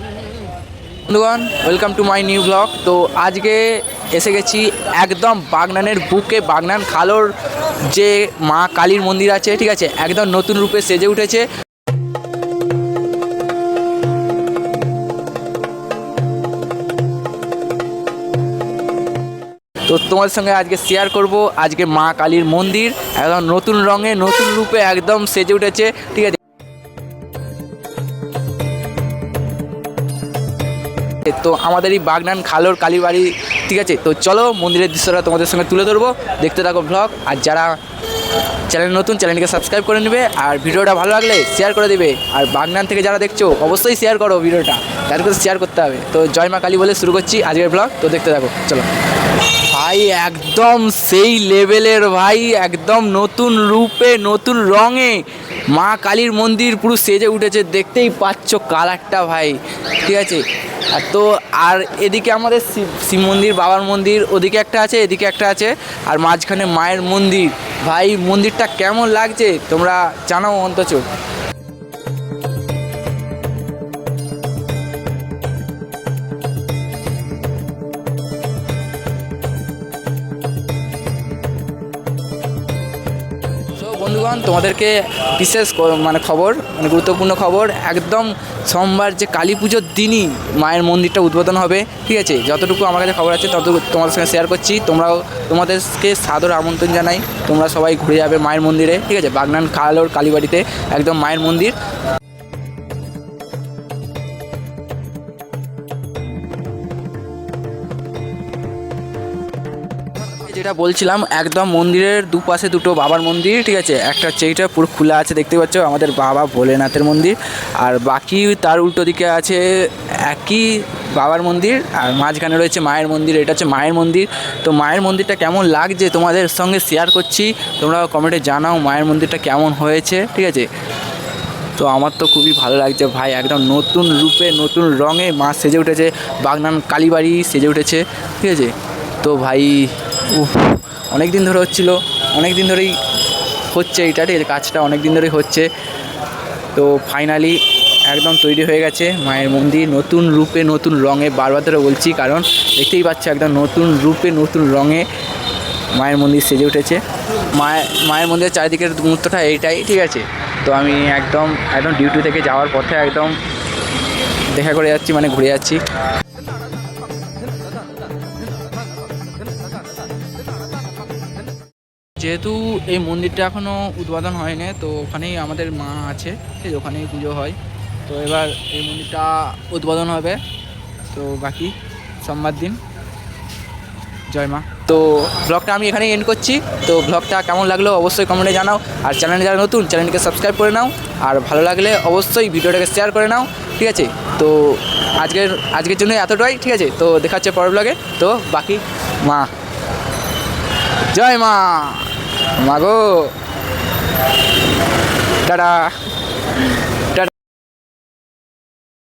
বন্ধুগণ welcome to my new blog তো আজকে এসে গেছি একদম বাগনানের বুকে, বাগনান খালোর যে মা কালীর মন্দির আছে, ঠিক আছে? একদম নতুন রূপে সেজে উঠেছে। তো তোমাদের সঙ্গে আজকে শেয়ার করব, আজকে মা কালীর মন্দির, একদম নতুন রঙে, নতুন রূপে একদম সেজে উঠেছে, ঠিক আছে? তো আমাদের এই বাগনান খালোর কালীবাড়ি ঠিক আছে? তো চলো মন্দিরের দৃশ্যটা তোমাদের সঙ্গে তুলে ধরবো। দেখতে থাকো ব্লগ আর যারা চ্যানেল নতুন চ্যানেলকে সাবস্ক্রাইব করে নেবে, আর ভিডিওটা ভালো লাগলে শেয়ার করে দেবে। আর বাগনান থেকে যারা দেখছ, অবশ্যই শেয়ার করো ভিডিওটা। তাদের করে শেয়ার করতে হবে। তো জয় মা কালী বলে শুরু করছি আজকের ব্লগ তো দেখতে থাকো, চলো। ভাই, একদম সেই লেভেলের ভাই, একদম নতুন রূপে, নতুন রঙে মা কালীর মন্দির পুরো সেজে উঠেছে, দেখতেই পাচ্ছ কালারটা ভাই, ঠিক আছে? আর তো, আর এদিকে আমাদের শিব মন্দির, বাবার মন্দির, ওদিকে একটা আছে, এদিকে একটা আছে, আর মাঝখানে মায়ের মন্দির। ভাই, মন্দিরটা কেমন লাগছে? তোমরা জানাও অন্তচ বন্ধুগণ তোমাদেরকে বিশেষ মানে খবর মানে গুরুত্বপূর্ণ খবর, একদম সোমবার যে কালী পুজোর দিনই মায়ের মন্দিরটা উদ্বোধন হবে, ঠিক আছে? যতটুকু আমার কাছে খবর আছে, ততটুকু তোমাদের সঙ্গে শেয়ার করছি। তোমরাও তোমাদেরকে সাদর আমন্ত্রণ জানাই। তোমরা সবাই ঘুরে যাবে মায়ের মন্দিরে, ঠিক আছে? বাগনান কালোর কালীবাড়িতে, একদম মায়ের মন্দির। যেটা বলছিলাম, একদম মন্দিরের দুপাশে দুটো বাবার মন্দির, ঠিক আছে? একটা চেইটা পুরো খোলা আছে, দেখতে পাচ্ছ, আমাদের বাবা ভোলেনাথের মন্দির। আর বাকি তার উল্টো দিকে আছে একই বাবার মন্দির, আর মাঝখানে রয়েছে মায়ের মন্দির, এটা হচ্ছে মায়ের মন্দির। তো মায়ের মন্দিরটা কেমন লাগছে তোমাদের সঙ্গে শেয়ার করছি, তোমরা কমেন্টে জানাও মায়ের মন্দিরটা কেমন হয়েছে, ঠিক আছে? তো আমার তো খুবই ভালো লাগছে ভাই, একদম নতুন রূপে, নতুন রঙে মা সেজে উঠেছে, বাগনান কালীবাড়ি সেজে উঠেছে, ঠিক আছে? তো ভাই উফ অনেক দিন ধরে হচ্ছিল অনেক দিন ধরেই হচ্ছে এইটা ঠিক কাজটা অনেক দিন ধরেই হচ্ছে। তো ফাইনালি একদম তৈরি হয়ে গেছে, মায়ের মন্দির, নতুন রূপে, নতুন রঙে, বারবার ধরে বলছি, কারণ দেখতেই পাচ্ছ একদম নতুন রূপে, নতুন রঙে মায়ের মন্দির সেজে উঠেছে। মায়ের মায়ের মন্দিরের চারিদিকের মুহূর্তটা এইটাই, ঠিক আছে? তো আমি একদম একদম ডিউটি থেকে যাওয়ার পথে একদম দেখা করে যাচ্ছি মানে ঘুরে যাচ্ছি। যেহেতু এই মন্দিরটা এখনও উদ্বোধন হয়নি, তো ওখানেই আমাদের মা আছে ঠিক ওখানেই পুজো হয়। তো এবার এই মন্দিরটা উদ্বোধন হবে। তো বাকি সোমবার দিন। জয় মা। তো ব্লগটা আমি এখানেই এন্ড করছি। তো ব্লগটা কেমন লাগল অবশ্যই কমেন্টে জানাও। আর চ্যানেলে যারা নতুন চ্যানেলটিকে সাবস্ক্রাইব করে নাও। আর ভালো লাগলে অবশ্যই ভিডিওটাকে শেয়ার করে নাও। ঠিক আছে? তো আজকের আজকের জন্য এতটাই। ঠিক আছে? তো দেখা হচ্ছে পরের ব্লগে তো বাকি মা। জয় মা। মা গো টাটা টাটা